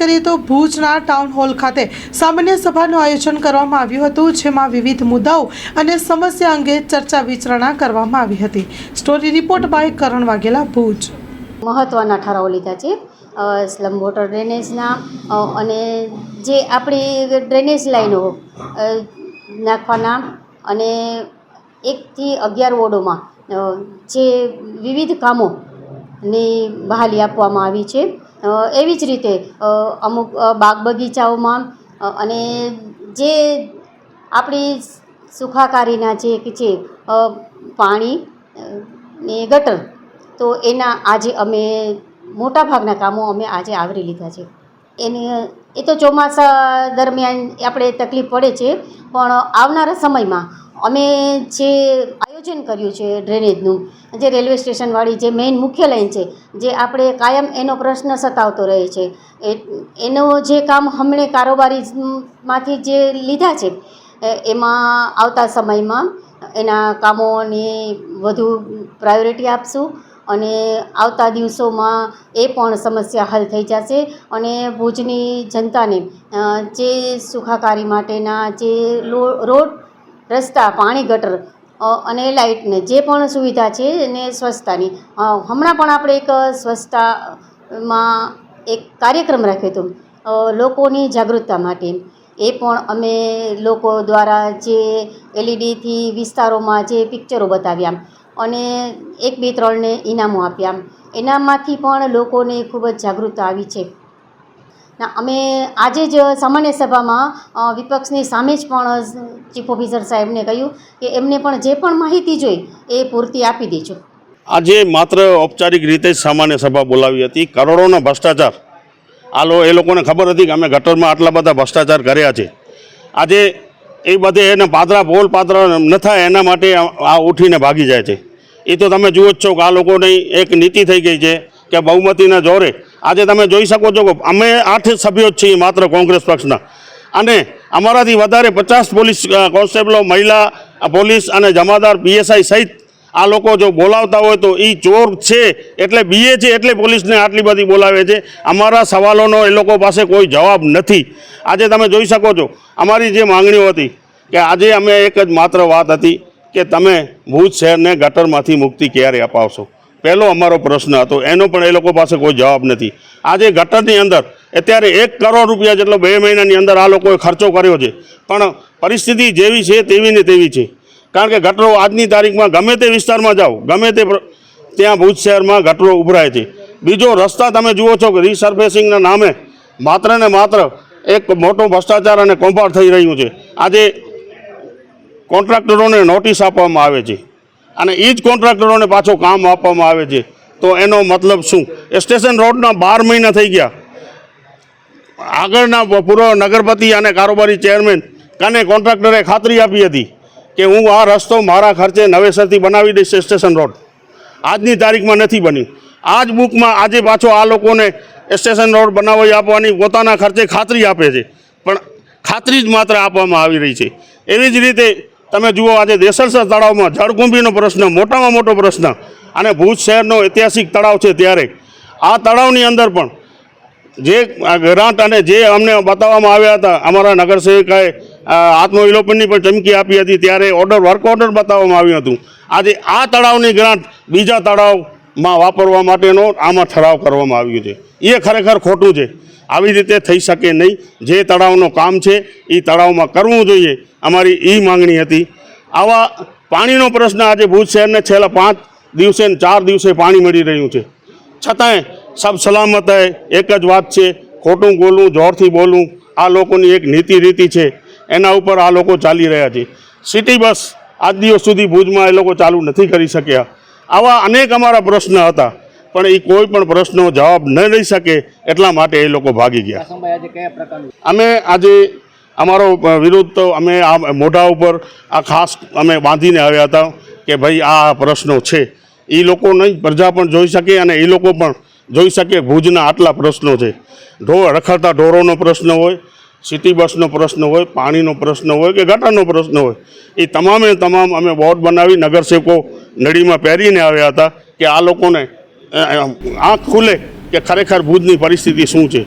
કરીએ તો ભુજના ટાઉન હોલ ખાતે સામાન્ય સભાનું આયોજન કરવામાં આવ્યું હતું, જેમાં વિવિધ મુદ્દાઓ અને સમસ્યા અંગે ચર્ચા વિચારણા કરવામાં આવી હતી. Story report by Karan Vaghela, Bhuj. મહત્ત્વના ઠરાવો લીધા છે. સ્લમ વોટર ડ્રેનેજના અને જે આપણી ડ્રેનેજ લાઈનો નાખવાના અને એકથી અગિયાર વોર્ડોમાં જે વિવિધ કામોની બહાલી આપવામાં આવી છે. એવી જ રીતે અમુક બાગ બગીચાઓમાં અને જે આપણી સુખાકારીના જે છે પાણી ને ગટર, તો એના આજે અમે મોટાભાગના કામો અમે આજે આવરી લીધા છે. એને, એ તો ચોમાસા દરમિયાન આપણે તકલીફ પડે છે, પણ આવનારા સમયમાં અમે જે આયોજન કર્યું છે ડ્રેનેજનું. જે રેલવે સ્ટેશનવાળી જે મેઇન મુખ્ય લાઈન છે, જે આપણે કાયમ એનો પ્રશ્ન સતાવતો રહે છે. એ, એનો જે કામ હમણે કારોબારીમાંથી જે લીધા છે એમાં આવતા સમયમાં એના કામોની વધુ પ્રાયોરિટી આપશું અને આવતા દિવસોમાં એ પણ સમસ્યા હલ થઈ જશે અને ભુજની જનતાને જે સુખાકારી માટેના જે રોડ, રસ્તા, પાણી ગટર અને લાઇટને જે પણ સુવિધા છે એને સ્વચ્છતાની. હમણાં પણ આપણે એક સ્વચ્છતામાં એક કાર્યક્રમ રાખ્યો હતો લોકોની જાગૃતતા માટે. એ પણ અમે લોકો દ્વારા જે એલઈડીથી વિસ્તારોમાં જે પિક્ચરો બતાવ્યા અને એક બે ત્રણને ઇનામો આપ્યા. એનામાંથી પણ લોકોને ખૂબ જ જાગૃતતા આવી છે. ના, અમે આજે જ સામાન્ય સભામાં વિપક્ષની સામે જ પણ ચીફ ઓફિસર સાહેબને કહ્યું કે એમને પણ જે પણ માહિતી જોઈ, એ પૂરતી આપી દેજો. આજે માત્ર ઔપચારિક રીતે જ સામાન્ય સભા બોલાવી હતી. કરોડોનો ભ્રષ્ટાચાર. આલો એ લોકોને ખબર હતી કે અમે ગટરમાં આટલા બધા ભ્રષ્ટાચાર કર્યા છે. આજે એ બધે એને પાદરા, બોલ પાત્ર ન થાય એના માટે આ ઉઠીને ભાગી જાય છે. એ તો તમે જુઓ જ છો કે આ લોકોની એક નીતિ થઈ ગઈ છે કે બહુમતીના જોરે આજે તમે જોઈ શકો છો કે અમે આઠ સભ્યો જ છીએ માત્ર કોંગ્રેસ પક્ષના. અને અમારાથી વધારે પચાસ પોલીસ કોન્સ્ટેબલો, મહિલા પોલીસ અને જમાદાર, પીએસઆઈ સહિત આ લોકો જો બોલાવતા હોય તો એ ચોર છે, એટલે બીએ છે, એટલે પોલીસને આટલી બધી બોલાવે છે. અમારા સવાલોનો એ લોકો પાસે કોઈ જવાબ નથી. આજે તમે જોઈ શકો છો, અમારી જે માંગણીઓ હતી કે આજે અમે એક જ માત્ર વાત હતી કે તમે ભુજ શહેરને ગટરમાંથી મુક્તિ ક્યારે અપાવશો? પહેલો અમારો પ્રશ્ન હતો. એનો પણ એ લોકો પાસે કોઈ જવાબ નથી. આજે ગટરની અંદર અત્યારે એક કરોડ રૂપિયા જેટલો બે મહિનાની અંદર આ લોકોએ ખર્ચો કર્યો છે. પણ પરિસ્થિતિ જેવી છે તેવી ને તેવી છે. કારણ કે ગટરો આજની તારીખમાં ગમે તે વિસ્તારમાં જાઓ, ગમે તે ત્યાં ભુજ શહેરમાં ગટરો ઉભરાય છે. બીજો રસ્તા તમે જુઓ છો કે રીસર્ફેસિંગના નામે માત્ર ને માત્ર એક મોટો ભ્રષ્ટાચાર અને કૌભાંડ થઈ રહ્યું છે. આજે કોન્ટ્રાક્ટરોને નોટિસ આપવામાં આવે છે. અને એ જ કોન્ટ્રાક્ટરોને પાછો કામ આપવામાં આવે છે. તો એનો મતલબ શું? એ સ્ટેશન રોડના બાર મહિના થઈ ગયા. આગળના પૂર્વ નગરપતિ અને કારોબારી ચેરમેન કાને કોન્ટ્રાક્ટરે ખાતરી આપી હતી કે હું આ રસ્તો મારા ખર્ચે નવેસરથી બનાવી દઈશ સ્ટેશન રોડ. આજની તારીખમાં નથી બન્યું. આ જ બુકમાં આજે પાછો આ લોકોને સ્ટેશન રોડ બનાવી આપવાની પોતાના ખર્ચે ખાતરી આપે છે. પણ ખાતરી જ માત્ર આપવામાં આવી રહી છે. એવી જ રીતે તમે જુઓ, આજે દેસરસર તળાવમાં જળકુંભીનો પ્રશ્ન, મોટામાં મોટો પ્રશ્ન. અને ભુજ શહેરનો ઐતિહાસિક તળાવ છે ત્યારે. આ તળાવની અંદર પણ જે ગ્રાન્ટ અને જે અમને બતાવવામાં આવ્યા હતા, અમારા નગરસેવિકાએ આત્મવિલોપનની પણ ચમકી આપી હતી, ત્યારે ઓર્ડર વર્ક ઓર્ડર બતાવવામાં આવ્યું હતું. આજે આ તળાવની ગ્રાન્ટ બીજા તળાવમાં વાપરવા માટેનો આમાં ઠરાવ કરવામાં આવ્યો છે. એ ખરેખર ખોટું છે. આવી રીતે થઈ શકે નહીં. જે તળાવનું કામ છે એ તળાવમાં કરવું જોઈએ. અમારી એ માંગણી હતી. આવા પાણીનો પ્રશ્ન આજે ભુજ શહેરને છેલ્લા પાંચ દિવસે ને ચાર દિવસે પાણી મળી રહ્યું છે. છતાંય સબ સલામત એક જ વાત છે. ખોટું બોલવું, જોરથી બોલવું, આ લોકોની એક નીતિ રીતિ છે. એના ઉપર આ લોકો ચાલી રહ્યા છે. સિટી બસ આજ દિવસ સુધી ભુજમાં એ લોકો ચાલુ નથી કરી શક્યા. આવા અનેક અમારા પ્રશ્ન હતા. પણ એ કોઈ પણ પ્રશ્નનો જવાબ ન લઈ શકે એટલા માટે એ લોકો ભાગી ગયા. અમે આજે અમારો વિરોધ તો અમે આ મોઢા ઉપર આ ખાસ અમે બાંધીને આવ્યા હતા કે ભાઈ આ પ્રશ્નો છે. એ લોકો નહીં પ્રજા પણ જોઈ શકે અને એ લોકો પણ જોઈ શકે ભુજના આટલા પ્રશ્નો છે. ઢો રખડતા ઢોરોનો પ્રશ્ન હોય સિટી બસનો પ્રશ્ન હોય પાણીનો પ્રશ્ન હોય કે ગટરનો પ્રશ્ન હોય એ તમામે તમામ અમે બોર્ડ બનાવી નગરસેવકો નડીમાં પહેરીને આવ્યા હતા કે આ લોકોને આંખ ખુલે કે ખરેખર ભુજની પરિસ્થિતિ શું છે?